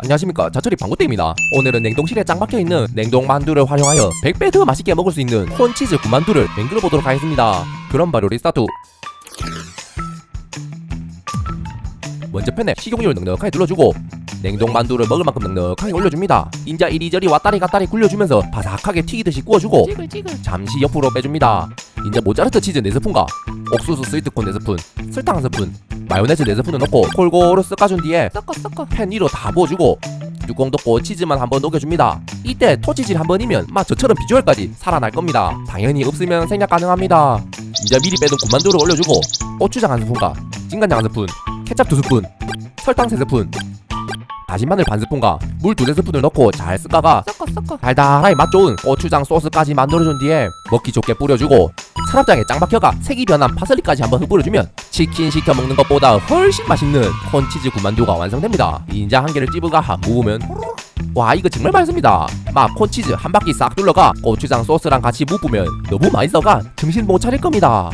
안녕하십니까. 자철이 방구대입니다. 오늘은 냉동실에 짱 박혀있는 냉동 만두를 활용하여 100배 더 맛있게 먹을 수 있는 콘치즈 군만두를 맹글어 보도록 하겠습니다. 그럼 바로 리스타트. 먼저 팬에 식용유를 넉넉하게 둘러주고 냉동 만두를 먹을 만큼 넉넉하게 올려줍니다. 인자 이리저리 왔다리 갔다리 굴려주면서 바삭하게 튀기듯이 구워주고 잠시 옆으로 빼줍니다. 이제 모짜르트 치즈 4스푼과 옥수수 스위트콘 4스푼, 설탕 1스푼, 마요네즈 4스푼을 넣고 골고루 섞어준 뒤에 섞어 섞어 팬 위로 다 부어주고 뚜껑 덮고 치즈만 한번 녹여줍니다. 이때 토치질 한 번 이면 막 저처럼 비주얼까지 살아날 겁니다. 당연히 없으면 생략 가능합니다. 이제 미리 빼둔 군만두를 올려주고 고추장 한 스푼과 진간장 한 스푼, 케찹 두 스푼, 설탕 세 스푼, 다진 마늘 반 스푼과 물 두세 스푼을 넣고 잘 섞다가 섞어 섞어 달달하게 맛 좋은 고추장 소스까지 만들어준 뒤에 먹기 좋게 뿌려주고 서랍장에 짱 박혀가 색이 변한 파슬리까지 한번 흩뿌려주면 치킨 시켜 먹는 것보다 훨씬 맛있는 콘치즈 군만두가 완성됩니다. 인자 한 개를 찝어가 무으면 와 이거 정말 맛있습니다. 막 콘치즈 한 바퀴 싹 둘러가 고추장 소스랑 같이 묵으면 너무 맛있어가 정신 못 차릴 겁니다.